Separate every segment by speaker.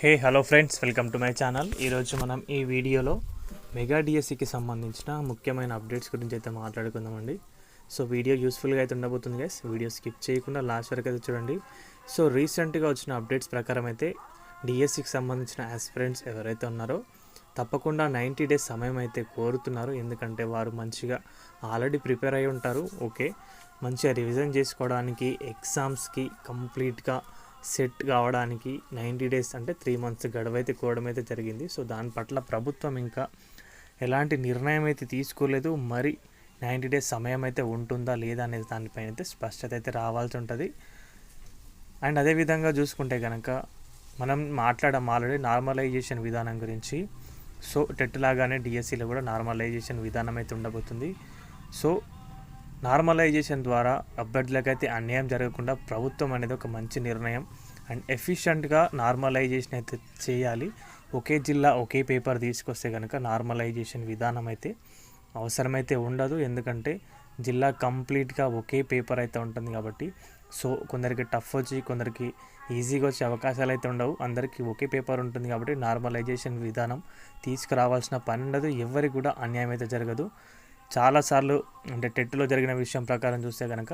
Speaker 1: Hey hello friends welcome to my channel. ఈరోజు మనం ఈ వీడియోలో మెగా డిఎస్సికి సంబంధించిన ముఖ్యమైన అప్డేట్స్ గురించి అయితే మాట్లాడుకుందామండి. సో వీడియో యూస్ఫుల్గా అయితే ఉండబోతుంది గైస్ వీడియో స్కిప్ చేయకుండా లాస్ట్ వరకు అయితే చూడండి. సో రీసెంట్గా వచ్చిన అప్డేట్స్ ప్రకారం అయితే డిఎస్సికి సంబంధించిన ఆస్పిరెంట్స్ ఎవరైతే ఉన్నారో తప్పకుండా నైంటీ డేస్ సమయం అయితే కోరుతున్నారు. ఎందుకంటే వారు మంచిగా ఆల్రెడీ ప్రిపేర్ అయి ఉంటారు. ఓకే. మంచిగా రివిజన్ చేసుకోవడానికి ఎగ్జామ్స్కి కంప్లీట్గా సెట్ కావడానికి నైంటీ డేస్ అంటే త్రీ మంత్స్ గడవైతే కోవడం అయితే జరిగింది. సో దాని పట్ల ప్రభుత్వం ఇంకా ఎలాంటి నిర్ణయం అయితే తీసుకోలేదు. మరి నైంటీ డేస్ సమయం అయితే ఉంటుందా లేదా అనేది దానిపైన అయితే స్పష్టత అయితే రావాల్సి ఉంటుంది. అండ్ అదేవిధంగా చూసుకుంటే కనుక మనం మాట్లాడడం ఆల్రెడీ నార్మలైజేషన్ విధానం గురించి. సో టెట్ లాగానే డిఎస్సిలో కూడా నార్మలైజేషన్ విధానం అయితే ఉండబోతుంది. సో నార్మలైజేషన్ ద్వారా అభ్యర్థులకైతే అన్యాయం జరగకుండా ప్రభుత్వం అనేది ఒక మంచి నిర్ణయం. అండ్ ఎఫిషియెంట్గా నార్మలైజేషన్ అయితే చేయాలి. ఒకే జిల్లా ఒకే పేపర్ తీసుకొస్తే కనుక నార్మలైజేషన్ విధానం అయితే అవసరమైతే ఉండదు. ఎందుకంటే జిల్లా కంప్లీట్గా ఒకే పేపర్ అయితే ఉంటుంది కాబట్టి సో కొందరికి టఫ్ వచ్చి కొందరికి ఈజీగా వచ్చే అవకాశాలు అయితే ఉండవు. అందరికీ ఒకే పేపర్ ఉంటుంది కాబట్టి నార్మలైజేషన్ విధానం తీసుకురావాల్సిన పని ఉండదు. ఎవరికి కూడా అన్యాయం అయితే జరగదు. చాలాసార్లు అంటే టెట్లో జరిగిన విషయం ప్రకారం చూస్తే కనుక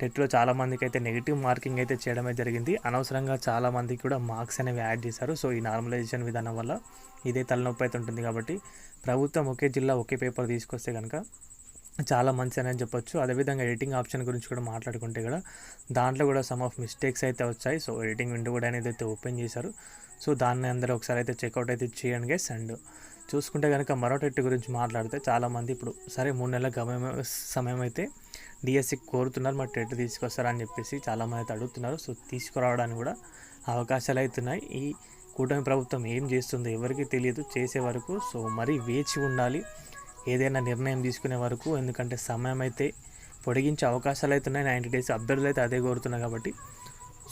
Speaker 1: టెట్లో చాలామందికి అయితే నెగిటివ్ మార్కింగ్ అయితే చేయడమే జరిగింది. అనవసరంగా చాలామందికి కూడా మార్క్స్ అనేవి యాడ్ చేశారు. సో ఈ నార్మలైజేషన్ విధానం వల్ల ఇదే తలనొప్పి అయితే ఉంటుంది కాబట్టి ప్రభుత్వం ఒకే జిల్లా ఒకే పేపర్ తీసుకొస్తే కనుక చాలా మంచి అని చెప్పొచ్చు. అదేవిధంగా ఎడిటింగ్ ఆప్షన్ గురించి కూడా మాట్లాడుకుంటే కూడా దాంట్లో కూడా సమ్ ఆఫ్ మిస్టేక్స్ అయితే వచ్చాయి. సో ఎడిటింగ్ విండో కూడా అనేది అయితే ఓపెన్ చేశారు. సో దాన్ని అందరూ ఒకసారి అయితే చెక్అవుట్ అయితే చేయండి గైస్ అండ్ చూసుకుంటే కనుక మరో టెట్ గురించి మాట్లాడితే చాలామంది ఇప్పుడు సరే మూడు నెలల గమయం సమయం అయితే డిఎస్సి కోరుతున్నారు మరి టెట్ తీసుకొస్తారని చెప్పేసి చాలామంది అయితే అడుగుతున్నారు. సో తీసుకురావడానికి కూడా అవకాశాలు అవుతున్నాయి ఈ కూటమి ప్రభుత్వం ఏం చేస్తుందో ఎవరికి తెలియదు చేసే వరకు. సో మరీ వేచి ఉండాలి ఏదైనా నిర్ణయం తీసుకునే వరకు. ఎందుకంటే సమయం అయితే పొడిగించే అవకాశాలు అయితే ఉన్నాయి. నైంటీ డేస్ అభ్యర్థులు అయితే అదే కోరుతున్నాయి కాబట్టి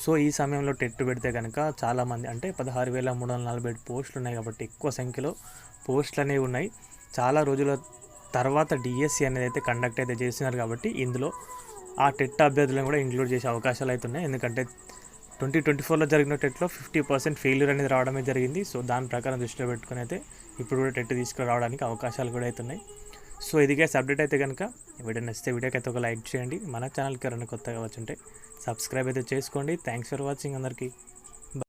Speaker 1: సో ఈ సమయంలో టెట్ పెడితే కనుక చాలామంది అంటే పదహారు వేల మూడు వందల నలభై ఏడు పోస్టులు ఉన్నాయి కాబట్టి ఎక్కువ సంఖ్యలో పోస్టులు అనేవి ఉన్నాయి. చాలా రోజుల తర్వాత డిఎస్సి అనేది అయితే కండక్ట్ అయితే చేస్తున్నారు కాబట్టి ఇందులో ఆ టెట్ అభ్యర్థులను కూడా ఇంక్లూడ్ చేసే అవకాశాలు అయితే ఉన్నాయి. ఎందుకంటే ట్వంటీ ట్వంటీ ఫోర్లో జరిగిన టెట్లో ఫిఫ్టీ పర్సెంట్ ఫెయిల్యూర్ అనేది రావడమే జరిగింది. సో దాని ప్రకారం దృష్టిలో పెట్టుకుని అయితే ఇప్పుడు కూడా టెట్ తీసుకురావడానికి అవకాశాలు కూడా అవుతున్నాయి సో ఇది గైస్ అప్డేట్ అయితే కనుక వీడియో నచ్చితే వీడియోకి అయితే ఒక లైక్ చేయండి. మన ఛానల్కి ఎవరైనా కొత్తగా వచ్చుంటే సబ్స్క్రైబ్ అయితే చేసుకోండి. థ్యాంక్స్ ఫర్ వాచింగ్ అందరికీ.